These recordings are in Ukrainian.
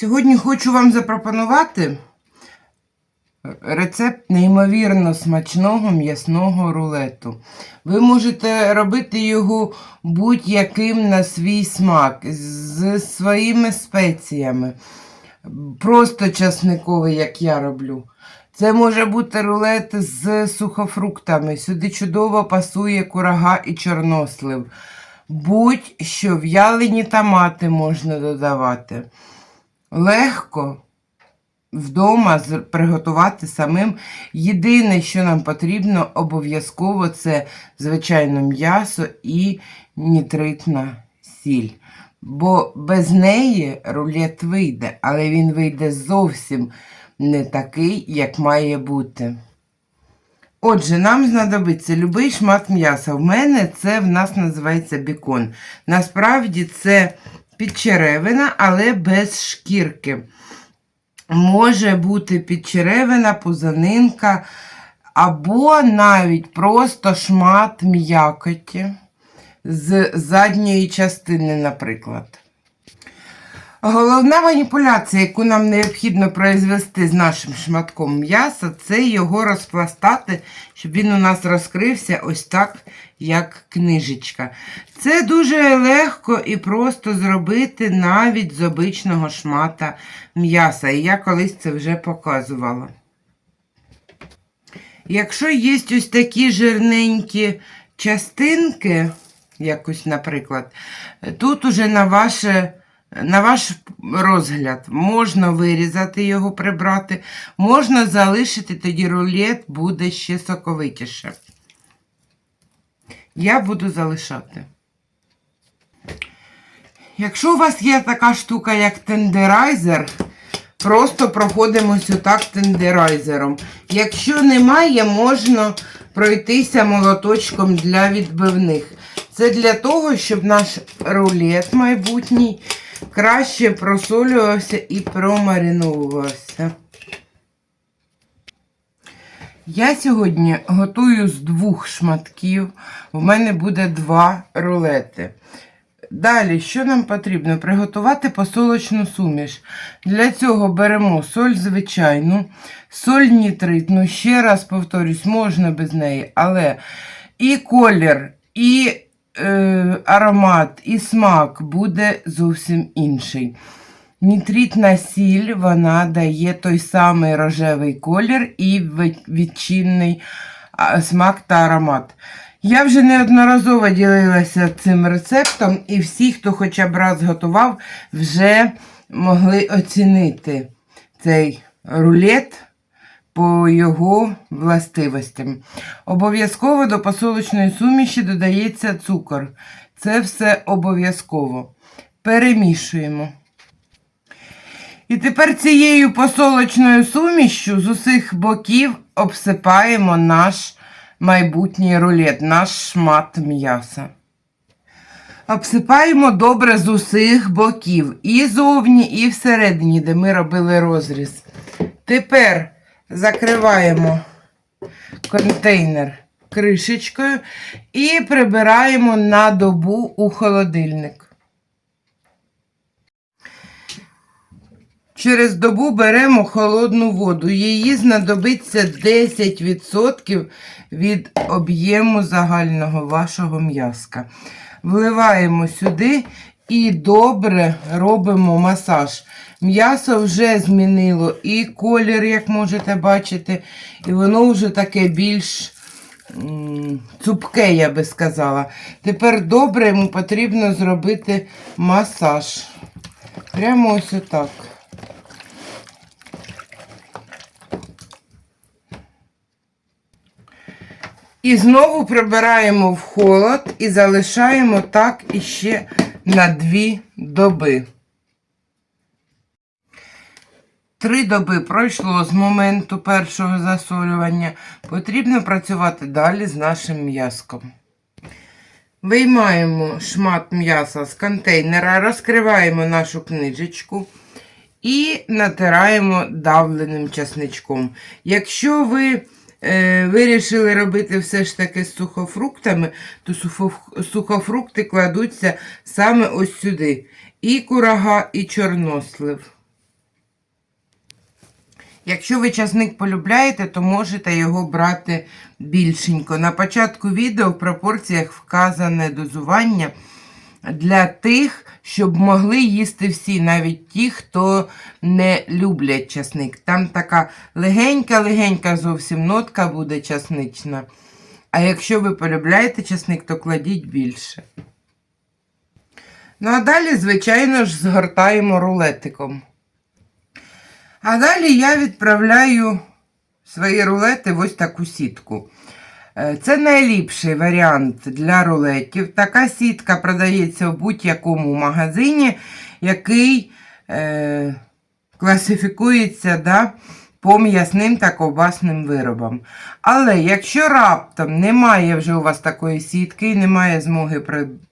Сьогодні хочу вам запропонувати рецепт неймовірно смачного м'ясного рулету. Ви можете робити його будь-яким на свій смак, з своїми спеціями. Просто часниковий, як я роблю. Це може бути рулет з сухофруктами. Сюди чудово пасує курага і чорнослив. Будь-що в'ялені томати можна додавати. Легко вдома приготувати самим. Єдине, що нам потрібно, обов'язково це, звичайно, м'ясо і нітритна сіль. Бо без неї рулет вийде, але він вийде зовсім не такий, як має бути. Отже, нам знадобиться любий шмат м'яса. В мене це в нас називається бікон. Насправді це підчеревина, але без шкірки. Може бути підчеревина, пузанинка, або навіть просто шмат м'якоті з задньої частини, наприклад. Головна маніпуляція, яку нам необхідно произвести з нашим шматком м'яса, це його розпластати, щоб він у нас розкрився ось так, як книжечка. Це дуже легко і просто зробити навіть з обичного шмата м'яса. І я колись це вже показувала. Якщо є ось такі жирненькі частинки, якось, наприклад, тут уже на ваше. На ваш розгляд, можна вирізати його, прибрати, можна залишити, тоді рулет буде ще соковитіше. Я буду залишати. Якщо у вас є така штука, як тендерайзер, просто проходимось отак тендерайзером. Якщо немає, можна пройтися молоточком для відбивних. Це для того, щоб наш рулет майбутній краще просолювався і промариновувався. Я сьогодні готую з двох шматків. У мене буде два рулети. Далі, що нам потрібно? Приготувати посолочну суміш. Для цього беремо соль звичайну, соль нітритну. Ще раз повторюсь, можна без неї, але і колір, і е, аромат, і смак буде зовсім інший. Нітритна сіль вона дає той самий рожевий колір і відчинний смак та аромат. Я вже неодноразово ділилася цим рецептом, і всі, хто хоча б раз готував, вже могли оцінити цей рулет по його властивостям. Обов'язково до посолочної суміші додається цукор. Це все обов'язково. Перемішуємо. І тепер цією посолочною сумішчю з усіх боків обсипаємо наш майбутній рулет, наш шмат м'яса. Обсипаємо добре з усіх боків, і зовні, і всередині, де ми робили розріз. Тепер закриваємо контейнер кришечкою і прибираємо на добу у холодильник. Через добу беремо холодну воду. Її знадобиться 10% від об'єму загального вашого м'яска. Вливаємо сюди і добре робимо масаж. М'ясо вже змінило і колір, як можете бачити, і воно вже таке більш цупке, я би сказала. Тепер добре йому потрібно зробити масаж. Прямо ось отак. І знову прибираємо в холод і залишаємо так іще на дві доби. Три доби пройшло з моменту першого засолювання. Потрібно працювати далі з нашим м'яском. Виймаємо шмат м'яса з контейнера, розкриваємо нашу книжечку і натираємо давленим часничком. Якщо ви Е, вирішили робити все ж таки з сухофруктами, то сухофрукти кладуться саме ось сюди. І курага, і чорнослив. Якщо ви часник полюбляєте, то можете його брати більшенько. На початку відео в пропорціях вказане дозування для тих, щоб могли їсти всі, навіть ті, хто не люблять часник. Там така легенька-легенька зовсім нотка буде часнична. А якщо ви полюбляєте часник, то кладіть більше. Ну а далі, звичайно ж, згортаємо рулетиком. А далі я відправляю свої рулети в ось таку сітку. Е, Це найліпший варіант для рулетів. Така сітка продається в будь-якому магазині, який е, класифікується да, по м'ясним та ковбасним виробам. Але якщо раптом немає вже у вас такої сітки і немає змоги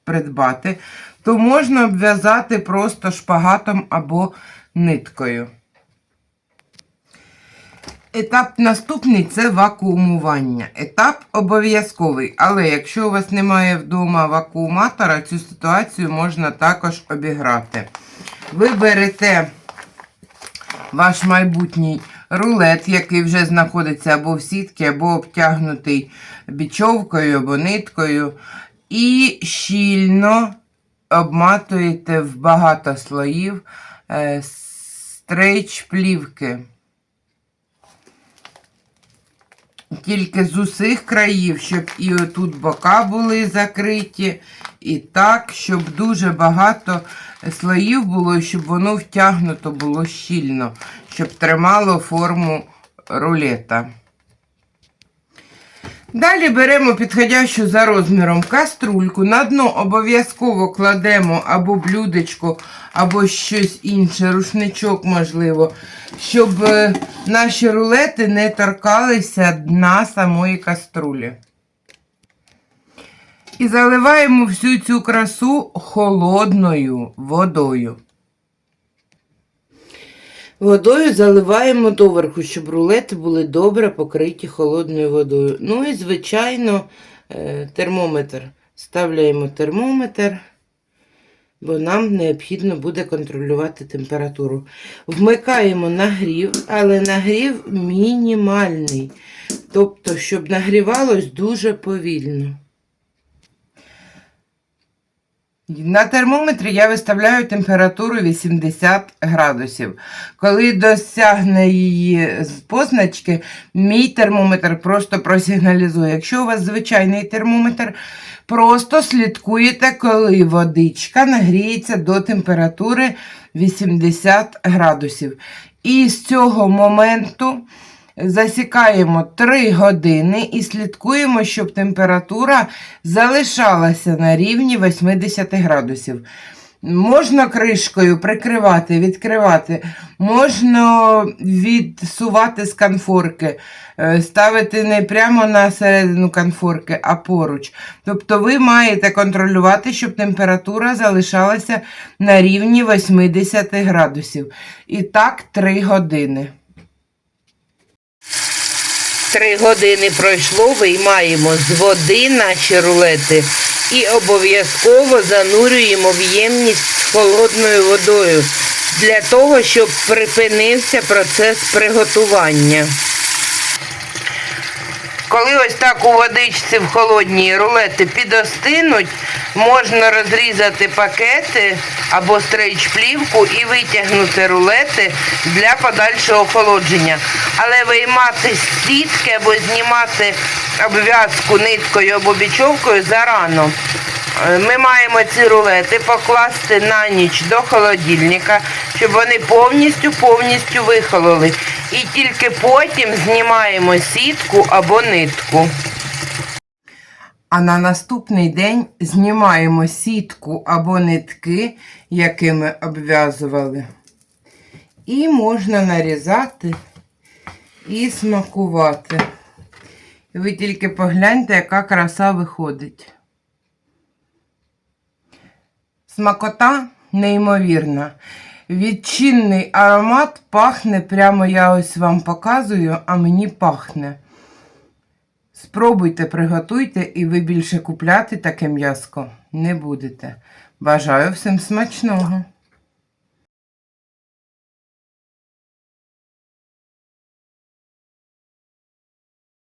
придбати, то можна обв'язати просто шпагатом або ниткою. Етап наступний це вакуумування. Етап обов'язковий, але якщо у вас немає вдома вакууматора, цю ситуацію можна також обіграти. Ви берете ваш майбутній рулет, який вже знаходиться або в сітці, або обтягнутий бічовкою або ниткою, і щільно обматуєте в багато слоїв е, стрейч плівки. Тільки з усіх країв, щоб і отут бока були закриті, і так, щоб дуже багато слоїв було, щоб воно втягнуто було щільно, щоб тримало форму рулета. Далі беремо підходящу за розміром каструльку. На дно обов'язково кладемо або блюдечко, або щось інше, рушничок, можливо, щоб е, наші рулети не торкалися дна самої каструлі. І заливаємо всю цю красу холодною водою. Водою заливаємо доверху, щоб рулети були добре покриті холодною водою. Ну і, звичайно, е, термометр. Ставляємо термометр, бо нам необхідно буде контролювати температуру. Вмикаємо нагрів, але нагрів мінімальний. Тобто, щоб нагрівалось дуже повільно. На термометрі я виставляю температуру 80 градусів. Коли досягне її з позначки, мій термометр просто просигналізує. Якщо у вас звичайний термометр, просто слідкуєте, коли водичка нагріється до температури 80 градусів. І з цього моменту засікаємо 3 години і слідкуємо, щоб температура залишалася на рівні 80 градусів. Можна кришкою прикривати, відкривати, можна відсувати з конфорки, е, ставити не прямо на середину конфорки, а поруч. Тобто ви маєте контролювати, щоб температура залишалася на рівні 80 градусів. І так 3 години. Три години пройшло, виймаємо з води наші рулети і обов'язково занурюємо в ємність холодною водою для того, щоб припинився процес приготування. Коли ось так у водичці в холодній рулети підостинуть, можна розрізати пакети або стрейч-плівку і витягнути рулети для подальшого охолодження. Але виймати з сітки або знімати обв'язку ниткою або бічовкою зарано. Е, Ми маємо ці рулети покласти на ніч до холодильника, щоб вони повністю повністю вихололи. І тільки потім знімаємо сітку або нитку. А на наступний день знімаємо сітку або нитки, якими обв'язували. І можна нарізати і смакувати. І ви тільки погляньте, яка краса виходить. Смакота неймовірна. Відчинний аромат пахне, прямо я ось вам показую, а мені пахне. Спробуйте, приготуйте, і ви більше купляти таке м'яско не будете. Бажаю всім смачного!